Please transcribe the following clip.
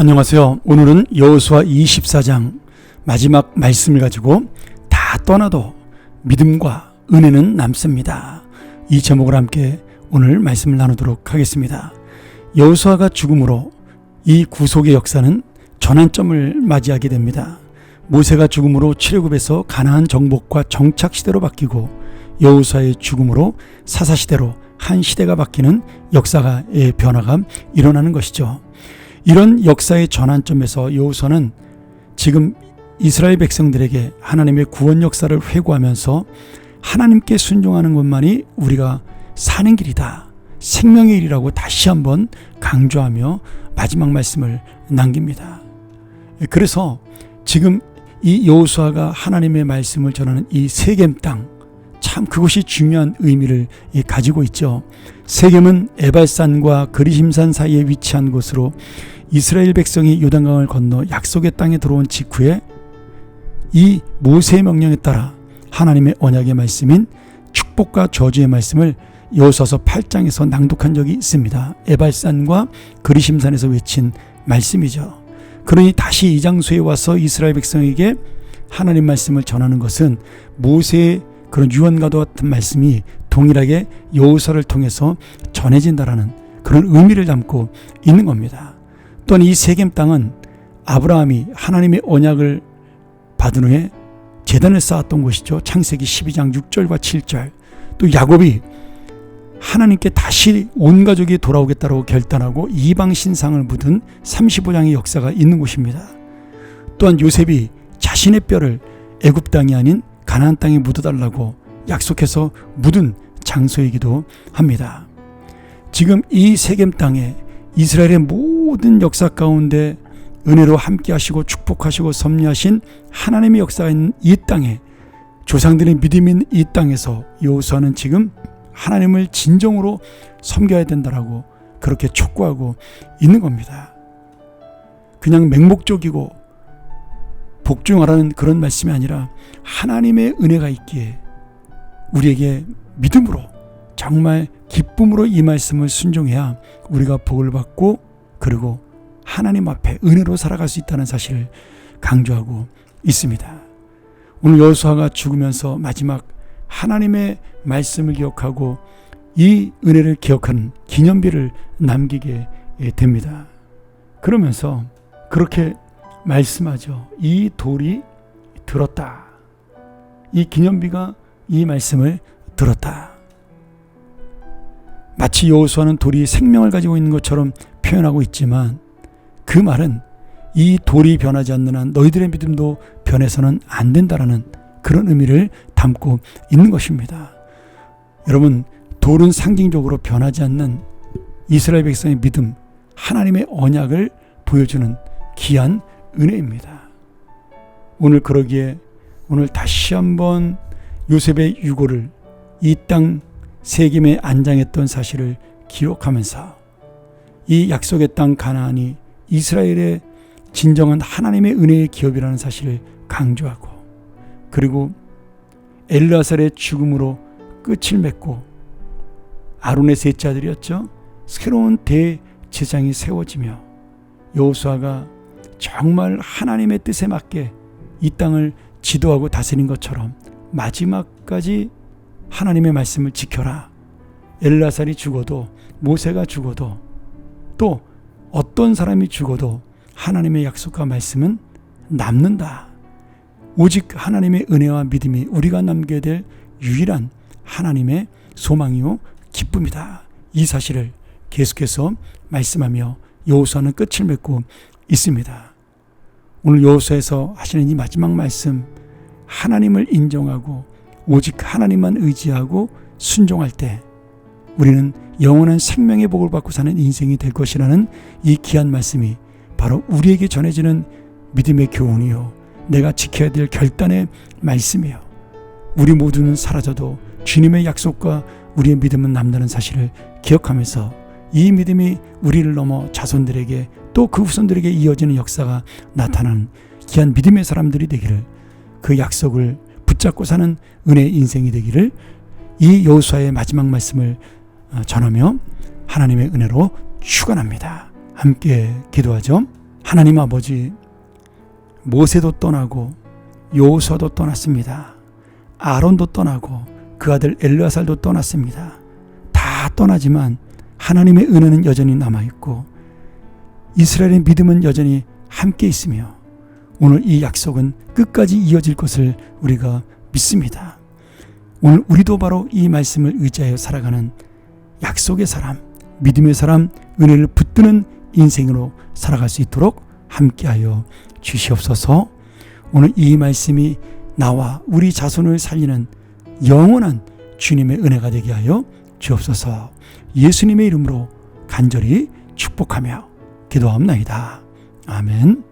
안녕하세요. 오늘은 여호수아 24장 마지막 말씀을 가지고 다 떠나도 믿음과 은혜는 남습니다. 이 제목을 함께 오늘 말씀을 나누도록 하겠습니다. 여호수아가 죽음으로 이 구속의 역사는 전환점을 맞이하게 됩니다. 모세가 죽음으로 출애굽에서 가나안 정복과 정착 시대로 바뀌고 여호수아의 죽음으로 사사 시대로 한 시대가 바뀌는 역사의 변화가 일어나는 것이죠. 이런 역사의 전환점에서 여호수아는 지금 이스라엘 백성들에게 하나님의 구원 역사를 회고하면서 하나님께 순종하는 것만이 우리가 사는 길이다. 생명의 일이라고 다시 한번 강조하며 마지막 말씀을 남깁니다. 그래서 지금 이 여호수아가 하나님의 말씀을 전하는 이 세겜 땅, 참 그것이 중요한 의미를 가지고 있죠. 세겜은 에발산과 그리심산 사이에 위치한 곳으로 이스라엘 백성이 요단강을 건너 약속의 땅에 들어온 직후에 이 모세의 명령에 따라 하나님의 언약의 말씀인 축복과 저주의 말씀을 여호수아서 8장에서 낭독한 적이 있습니다. 에발산과 그리심산에서 외친 말씀이죠. 그러니 다시 이 장소에 와서 이스라엘 백성에게 하나님 말씀을 전하는 것은 모세의 그런 유언과도 같은 말씀이 동일하게 여호수아를 통해서 전해진다라는 그런 의미를 담고 있는 겁니다. 또한 이 세겜 땅은 아브라함이 하나님의 언약을 받은 후에 재단을 쌓았던 곳이죠. 창세기 12장 6절과 7절. 또 야곱이 하나님께 다시 온 가족이 돌아오겠다고 결단하고 이방 신상을 묻은 35장의 역사가 있는 곳입니다. 또한 요셉이 자신의 뼈를 애굽 땅이 아닌 가나안 땅에 묻어달라고 약속해서 묻은 장소이기도 합니다. 지금 이 세겜 땅에 이스라엘의 모든 역사 가운데 은혜로 함께 하시고 축복하시고 섭리하신 하나님의 있는 이 땅에 조상들의 믿음인 이 땅에서 여호수아는 지금 하나님을 진정으로 섬겨야 된다라고 그렇게 촉구하고 있는 겁니다. 그냥 맹목적이고 복종하라는 그런 말씀이 아니라 하나님의 은혜가 있기에 우리에게 믿음으로 정말 기쁨으로 이 말씀을 순종해야 우리가 복을 받고 그리고 하나님 앞에 은혜로 살아갈 수 있다는 사실을 강조하고 있습니다. 오늘 여호수아가 죽으면서 마지막 하나님의 말씀을 기억하고 이 은혜를 기억하는 기념비를 남기게 됩니다. 그러면서 그렇게 말씀하죠. 이 돌이 들었다. 이 기념비가 이 말씀을 들었다. 마치 여호수아는 돌이 생명을 가지고 있는 것처럼 표현하고 있지만 그 말은 이 돌이 변하지 않는 한 너희들의 믿음도 변해서는 안 된다라는 그런 의미를 담고 있는 것입니다. 여러분, 돌은 상징적으로 변하지 않는 이스라엘 백성의 믿음, 하나님의 언약을 보여주는 귀한 은혜입니다. 오늘 그러기에 오늘 다시 한번 요셉의 유고를 이 땅 세겜에 안장했던 사실을 기록하면서 이 약속의 땅 가나안이 이스라엘의 진정한 하나님의 은혜의 기업이라는 사실을 강조하고 그리고 엘라살의 죽음으로 끝을 맺고 아론의 셋째 아들이었죠. 새로운 대제장이 세워지며 여호수아가 정말 하나님의 뜻에 맞게 이 땅을 지도하고 다스린 것처럼 마지막까지 하나님의 말씀을 지켜라. 엘라살이 죽어도 모세가 죽어도 또 어떤 사람이 죽어도 하나님의 약속과 말씀은 남는다. 오직 하나님의 은혜와 믿음이 우리가 남겨야 될 유일한 하나님의 소망이요 기쁨이다. 이 사실을 계속해서 말씀하며 여호수아는 끝을 맺고 있습니다. 오늘 여호수아에서 하시는 이 마지막 말씀 하나님을 인정하고 오직 하나님만 의지하고 순종할 때 우리는 영원한 생명의 복을 받고 사는 인생이 될 것이라는 이 귀한 말씀이 바로 우리에게 전해지는 믿음의 교훈이요. 내가 지켜야 될 결단의 말씀이요. 우리 모두는 사라져도 주님의 약속과 우리의 믿음은 남다는 사실을 기억하면서 이 믿음이 우리를 넘어 자손들에게 또 그 후손들에게 이어지는 역사가 나타나는 귀한 믿음의 사람들이 되기를 그 약속을 붙잡고 사는 은혜 인생이 되기를 이 여호수아의 마지막 말씀을 어, 전하며 하나님의 은혜로 축원합니다. 함께 기도하죠. 하나님 아버지 모세도 떠나고 여호수아도 떠났습니다. 아론도 떠나고 그 아들 엘르아살도 떠났습니다. 다 떠나지만 하나님의 은혜는 여전히 남아 있고 이스라엘의 믿음은 여전히 함께 있으며 오늘 이 약속은 끝까지 이어질 것을 우리가 믿습니다. 오늘 우리도 바로 이 말씀을 의지하여 살아가는 약속의 사람, 믿음의 사람, 은혜를 붙드는 인생으로 살아갈 수 있도록 함께하여 주시옵소서. 오늘 이 말씀이 나와 우리 자손을 살리는 영원한 주님의 은혜가 되게 하여 주옵소서. 예수님의 이름으로 간절히 축복하며 기도합나이다. 아멘.